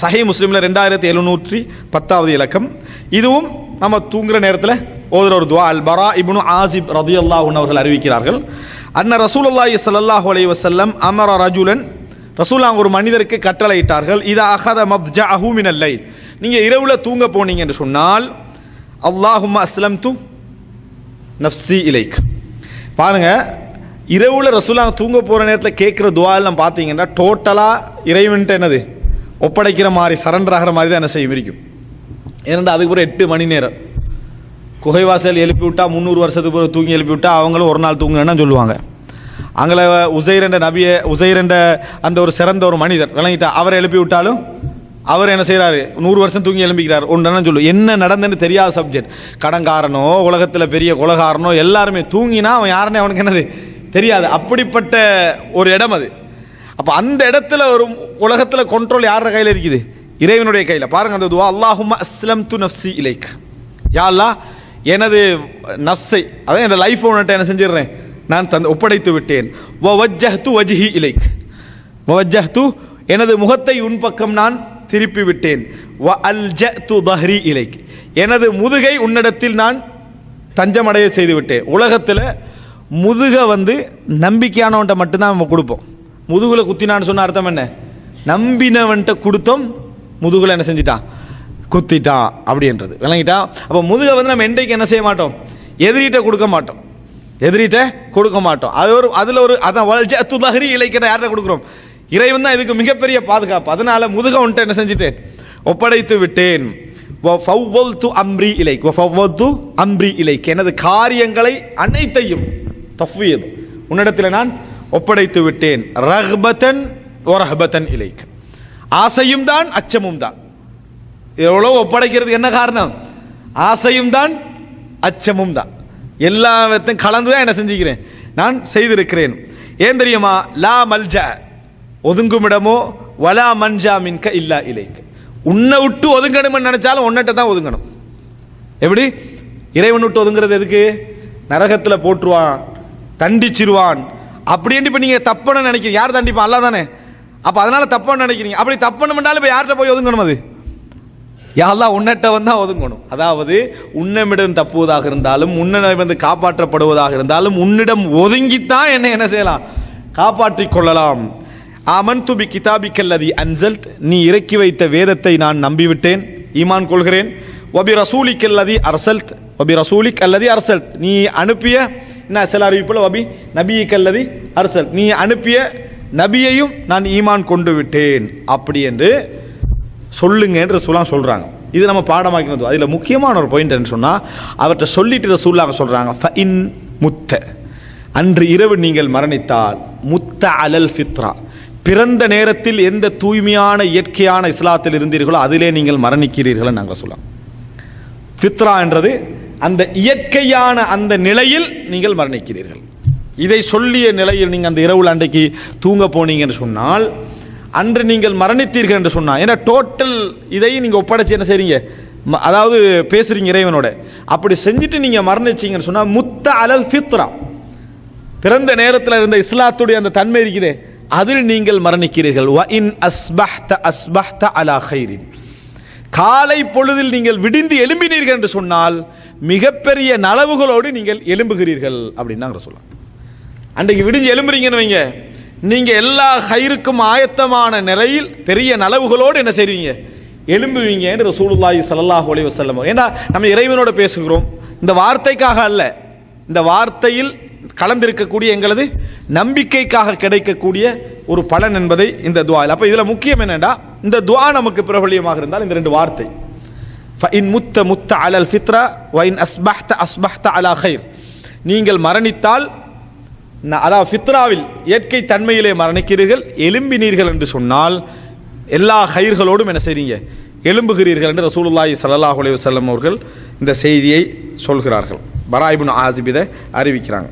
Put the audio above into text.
சஹி முஸ்லீமில் ரெண்டாயிரத்தி எழுநூற்றி பத்தாவது இலக்கம். இதுவும் நம்ம தூங்குற நேரத்தில் ஓதுற ஒரு துவா. அல் பரா இப்னு ஆசிப் ரதியல்லாஹு அவர்கள் அறிவிக்கிறார்கள். அன்ன ரசூலுல்லாஹி ஸல்லல்லாஹு அலி வசல்லம் அமர ரஜுலன் ரசூலா ஒரு மனிதருக்கு கட்டளையிட்டார்கள் இது அகத மத்ஜஅஹு அஹூமின் அல்லை நீங்கள் இரவில் தூங்க போனீங்க என்று சொன்னால் அல்லாஹும் அஸ்லம் து நஃப்சி இலைக். பாருங்க இரவில் ரசூலா தூங்க போகிற நேரத்தில் கேட்குற துவாலாம் பார்த்தீங்கன்னா டோட்டலாக இறைவன்ட்டு என்னது? ஒப்படைக்கிற மாதிரி சரண்டர் ஆகிற மாதிரி தான் என்ன செய்யும் இருக்கும் ஏன்னா அதுக்கு பிறகு எட்டு மணி நேரம். குகைவாசல் எழுப்பி விட்டா முந்நூறு வருஷத்துக்கு பிறகு தூங்கி எழுப்பி விட்டா அவங்களும் ஒரு நாள் தூங்குன்னு சொல்லுவாங்க. அங்கே உசைரண்ட நபிய நபியை அந்த ஒரு சிறந்த ஒரு மனிதர் விளங்கிட்டா அவரை எழுப்பி விட்டாலும் அவர் என்ன செய்கிறாரு? நூறு வருஷம் தூங்கி எழும்பிக்கிறார். ஒன்றுன்னு சொல்லு என்ன நடந்துன்னு தெரியாத சப்ஜெக்ட் கடங்காரனோ உலகத்தில் பெரிய குலகாரனோ எல்லாருமே தூங்கினா அவன் யாருன்னு அவனுக்கு என்னது? தெரியாது. அப்படிப்பட்ட ஒரு இடம் அது. அப்போ அந்த இடத்துல ஒரு உலகத்தில் கண்ட்ரோல் யாரோட கையில் இருக்குது? இறைவனுடைய கையில். பாருங்க அந்த துவா. அல்லாஹும் அஸ்லம் து நஃப்சி இலைக். யா அல்லாஹ் எனது நஃப்ஸை அதான் என் லைஃப் உன்கிட்ட என்ன செஞ்சிடுறேன்? நான் தந்து ஒப்படைத்து விட்டேன். வ வஜ்ஜஹ்து வஜ்ஹி இலைக். வ வஜ்ஜஹ்து எனது முகத்தை உன் பக்கம் நான் திருப்பி விட்டேன். வ அல்ஜத்து தஹ்ரி இலைக். எனது முதுகை உன்னிடத்தில் நான் தஞ்சமடைய செய்து விட்டேன். உலகத்தில் முதுகை வந்து நம்பிக்கையானவன்ட்ட மட்டும்தான் நம்ம கொடுப்போம். முதுகுல குத்தினான்னு சொன்ன அர்த்தம் என்ன? நம்பினவன்ட்ட கொடுத்தோம் முதுகுல என்ன செஞ்சிட்டான்? குத்திட்டான் அப்படின்றது. விளங்கிட்டா? அப்போ முதுகை வந்து நம்ம என்றைக்கு என்ன செய்ய மாட்டோம்? எதிரிட்ட கொடுக்க மாட்டோம். எதிரிட்ட கொடுக்க மாட்டோம். அது ஒரு அதில் ஒரு அதான் வல்ஜத்து தஹ்ரி இலைக்கிற யார்கிட்ட கொடுக்குறோம்? இறைவன் தான் இதுக்கு மிகப்பெரிய பாதுகாப்பு. அதனால முதுக உன்ட்ட என்ன செஞ்சுட்டேன் ஒப்படைத்து விட்டேன். அம்ரி இலை அம்ரி இலை எனது காரியங்களை அனைத்தையும் தஃப்வியது உன்னிடத்தில் நான் ஒப்படைத்து விட்டேன். ரஹ்பத்தன் ஒரஹபத்தன் இலைக் ஆசையும் தான் அச்சமும் தான். எவ்வளோ ஒப்படைக்கிறதுக்கு என்ன காரணம்? ஆசையும் தான் அச்சமும் தான். எல்லாத்தையும் கலந்து தான் என்ன செஞ்சுக்கிறேன். நான் செய்திருக்கிறேன். ஏன் தெரியுமா? லா மல்ஜா ஒதுங்குமிடமோ வலா மன்ஜா மின்க இல்லா இலைக்கு. உன்னை விட்டு ஒதுங்கணும்னு நினைச்சாலும் உன்னிட்ட தான் ஒதுங்கணும். எப்படி? இறைவன் விட்டு ஒதுங்குறது எதுக்கு? நரகத்தில் போட்டுருவான் தண்டிச்சிருவான். அப்படின்னு இப்போ நீங்கள் தப்புன்னு நினைக்கிறீங்க. யார் தண்டிப்பான் அல்லா தானே? அப்போ அதனால் தப்புன்னு நினைக்கிறீங்க. அப்படி தப்புன்னு பண்ணாலும் இப்போ யார்கிட்ட போய் ஒதுங்கணும் அது? யாரெல்லாம் உன்னட்ட வந்தால் ஒதுங்கணும். அதாவது உன்னமிடம் தப்புவதாக இருந்தாலும் உன்னிடம் வந்து காப்பாற்றப்படுவதாக இருந்தாலும் உன்னிடம் ஒதுங்கித்தான் என்ன என்ன செய்யலாம்? காப்பாற்றிக் கொள்ளலாம். அமன் துபி கிதாபிக்கல்லதி அன்சல்ட் நீ இறக்கி வைத்த வேதத்தை நான் நம்பிவிட்டேன். ஈமான் கொள்கிறேன். ஒபி ரசூலிக் அல்லதி அரசல்த். ஒபி ரசூலிக் அல்லதி அரசல்த். நீ அனுப்பிய என்ன சில அறிவிப்பில் அபி நபியை கல்லதி அரசல். நீ அனுப்பிய நபியையும் நான் ஈமான் கொண்டு விட்டேன். அப்படி என்று சொல்லுங்க என்று சொல்லாம் சொல்கிறாங்க இது நம்ம பாடமாக்கினது அதில் முக்கியமான ஒரு பாயிண்ட் என்ன சொன்னால் அவர்கிட்ட சொல்லிட்டு ரசூலாங்க சொல்கிறாங்க "ஃப இன் முத்த. அன்று இரவு நீங்கள் மரணித்தால் முத்த அலல் ஃபித்ரா. பிறந்த நேரத்தில் எந்த தூய்மையான இயற்கையான இஸ்லாத்தில் இருந்தீர்களோ அதிலே நீங்கள் மரணிக்கிறீர்கள் நாங்கள் சொல்லலாம் ஃபித்ரா என்றது அந்த இயற்கையான அந்த நிலையில் நீங்கள் மரணிக்கிறீர்கள். இதை சொல்லிய நிலையில் நீங்கள் அந்த இரவு அன்றைக்கு தூங்க போனீங்கன்னு சொன்னால் அன்று நீங்கள் மரணித்தீர்கள் என்று சொன்னால் ஏன்னா டோட்டல் இதையும் நீங்கள் ஒப்படைச்சு என்ன செய்றீங்க? ம- அதாவது பேசுறீங்க இறைவனோட. அப்படி செஞ்சுட்டு நீங்கள் மரணிச்சீங்கன்னு சொன்னால் முத்த அலல் ஃபித்ரா. பிறந்த நேரத்தில் இருந்த இஸ்லாத்துடைய அந்த தன்மை இருக்குதே அதில் நீங்கள் மரணிக்கிறீர்கள். வ இன் அஸ்பஹ்த அஸ்பஹ்த அலா ஹைரின் காலை பொழுதில் நீங்கள் விடிந்து எழும்பினீர்கள் என்று சொன்னால் மிகப்பெரிய நலவுகளோடு நீங்கள் எழும்புகிறீர்கள் அப்படின்னு நாங்கள் சொல்லலாம் அன்றைக்கு விடிஞ்சு எழும்புறீங்கன்னு வைங்க. நீங்க எல்லா ஹைருக்கும் ஆயத்தமான நிலையில் பெரிய நலவுகளோடு என்ன செய்வீங்க? எழும்புவீங்க என்று ரசூலுல்லாஹி சல்லாஹ் அலைஹி வஸல்லம். ஏன்னா நம்ம இறைவனோட பேசுகிறோம். இந்த வார்த்தைக்காக அல்ல. இந்த வார்த்தையில் கலந்திருக்கக்கூடிய எங்களது நம்பிக்கைக்காக கிடைக்கக்கூடிய ஒரு பலன் என்பதை இந்த துவாயில் அப்போ இதில் முக்கியம் என்னென்னா இந்த துவா நமக்கு பிரபலியமாக இருந்தால் இந்த ரெண்டு வார்த்தை. இன் முத்த முத்த அலல் ஃபித்ரா வைன் அஸ்பஹ்த அஸ்பஹ்த அலா ஹைர் நீங்கள் மரணித்தால் அதாவது ஃபித்ராவில் இயற்கை தன்மையிலே மரணிக்கிறீர்கள் எலும்பினீர்கள் என்று சொன்னால் எல்லா ஹயிர்களோடும் என்ன செய்றீங்க? எலும்புகிறீர்கள் என்று ரசூலுல்லாஹி சல்லாஹ் அலைஹி அவர்கள் இந்த செய்தியை சொல்கிறார்கள். பராய்புன் ஆசிபிதை அறிவிக்கிறாங்க.